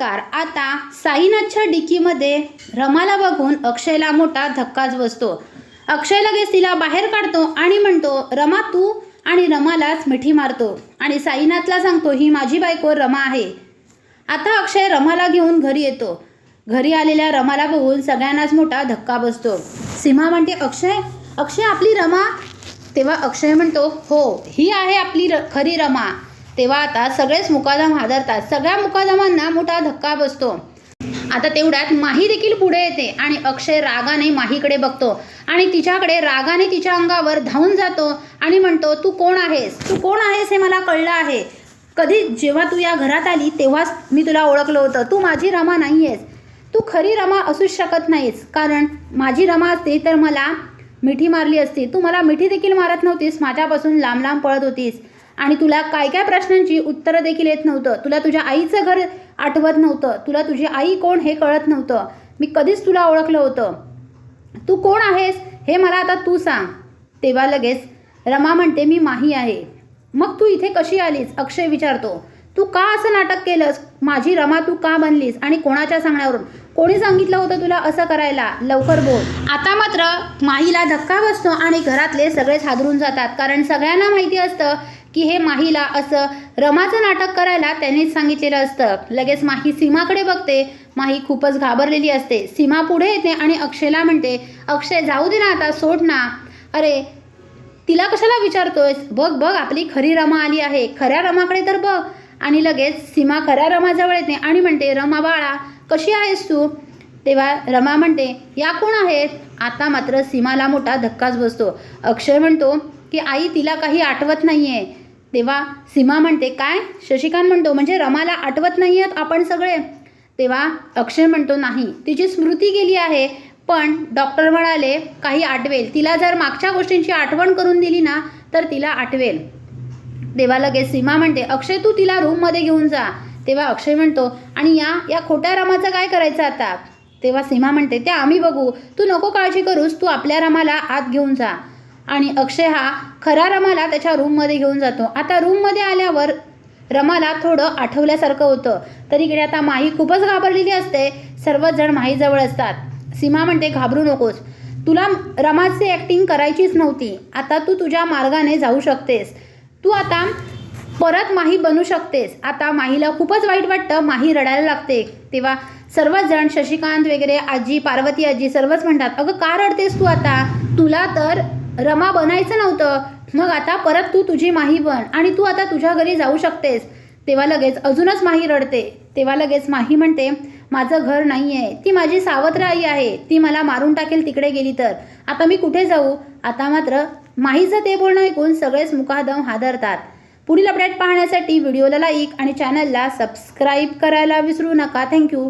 नमस्कार. आता साईनाथच्या डिकीमध्ये रमाला बघून अक्षयला मोठा धक्काच बसतो. अक्षय लगेच तिला बाहेर काढतो आणि म्हणतो रमा तू आणि रमालाच मिठी मारतो आणि साईनाथला सांगतो ही माझी बायको रमा आहे. आता अक्षय रमाला घेऊन घरी येतो. घरी आलेल्या रमाला बघून सगळ्यांनाच मोठा धक्का बसतो. सीमा म्हणते अक्षय अक्षय आपली रमा? तेव्हा अक्षय म्हणतो हो ही आहे आपली र खरी रमा. तेव्हा आता सगळेच मुकादम हादरतात. सगळ्या मुकादमांना मोठा धक्का बसतो. आता तेवढ्यात माही देखील पुढे येते आणि अक्षय रागाने माहीकडे बघतो. आणि तिच्याकडे रागाने तिच्या अंगावर धावून जातो आणि म्हणतो तू कोण आहेस? तू कोण आहेस हे मला कळलं आहे. कधी जेव्हा तू या घरात आली तेव्हाच मी तुला ओळखलं होतं. तू माझी रमा नाही आहेस तू खरी रमा असूच शकत नाहीस. कारण माझी रमा असते तर मला मिठी मारली असती. तू मला मिठी देखील मारत नव्हतीस. माझ्यापासून लांब लांब पळत होतीस. आणि तुला काय काय प्रश्नांची उत्तरं देखील येत नव्हतं. तुला तुझ्या आईचं घर आठवत नव्हतं. तुला तुझी आई कोण हे कळत नव्हतं. मी कधीच तुला ओळखलं होतं. तू कोण आहेस हे मला आता तू सांग. तेव्हा लगेच रमा म्हणते मी माही आहे. मग तू इथे कशी आलीस? अक्षय विचारतो. तू का असं नाटक केलंस? माझी रमा तू का बनलीस? आणि कोणाच्या सांगण्यावरून? कोणी सांगितलं होतं तुला असं करायला? लवकर बोल. आता मात्र माहीला धक्का बसतो आणि घरातले सगळेच हादरून जातात. कारण सगळ्यांना माहिती असतं की हे माहीला असं रमाचं नाटक करायला त्यांनीच सांगितलेलं असतं. लगेच माही सीमाकडे बघते. माही खूपच घाबरलेली असते. सीमा पुढे येते आणि अक्षयला म्हणते अक्षय जाऊ दे ना आता सोड ना. अरे तिला कशाला विचारतोयस? बघ बघ आपली खरी रमा आली आहे. खऱ्या रमाकडे तर बघ. आणि लगेच सीमा खऱ्या रमाजवळ येते आणि म्हणते रमा बाळा कशी आहेस तू? तेव्हा रमा म्हणते या कोण आहेत? आता मात्र सीमाला मोठा धक्काच बसतो. अक्षय म्हणतो की आई तिला काही आठवत नाही आहे तेव्हा सीमा म्हणते काय? शशिकांत म्हणतो म्हणजे रमाला आठवत नाही आहेत आपण सगळे. तेव्हा अक्षय म्हणतो नाही तिची स्मृती गेली आहे पण डॉक्टर म्हणाले काही आठवेल. तिला जर मागच्या गोष्टींची आठवण करून दिली ना तर तिला आठवेल. तेव्हा लगेच सीमा म्हणते अक्षय तू तिला रूममध्ये घेऊन जा. तेव्हा अक्षय म्हणतो आणि या या खोट्या रमाचं काय करायचं आता? तेव्हा सीमा म्हणते त्या आम्ही बघू. तू नको काळजी करूस तू आपल्या रमाला आत घेऊन जा. आणि अक्षय हा खरा रमाला त्याच्या रूममध्ये घेऊन जातो. आता रूममध्ये आल्यावर रमाला थोडं आठवल्यासारखं होतं. तरी इकडे आता माही खूपच घाबरलेली असते. सर्वच जण माहीजवळ असतात. सीमा म्हणते घाबरू नकोस. तुला रमाची ॲक्टिंग करायचीच नव्हती. आता तू तुझ्या मार्गाने जाऊ शकतेस. तू आता परत माही बनू शकतेस. आता माहीला खूपच वाईट वाटतं. माही रडायला लागते. तेव्हा सर्वच जण शशिकांत वगैरे आजी पार्वती आजी सर्वच म्हणतात अगं का रडतेस तू आता? तुला तर रमा बनायचं नव्हतं. मग आता परत तू तुझी माही बन आणि तू आता तुझ्या घरी जाऊ शकतेस. तेव्हा लगेच अजूनच माही रडते. तेव्हा लगेच माही म्हणते माझं घर नाही आहे ती माझी सावत्र आई आहे. ती मला मारून टाकेल तिकडे गेली तर. आता मी कुठे जाऊ? आता मात्र माहीचं ते बोलणं ऐकून सगळेच मुकादम हादरतात. पुढील अपडेट पाहण्यासाठी व्हिडिओला लाईक आणि चॅनलला सबस्क्राईब करायला विसरू नका. थँक्यू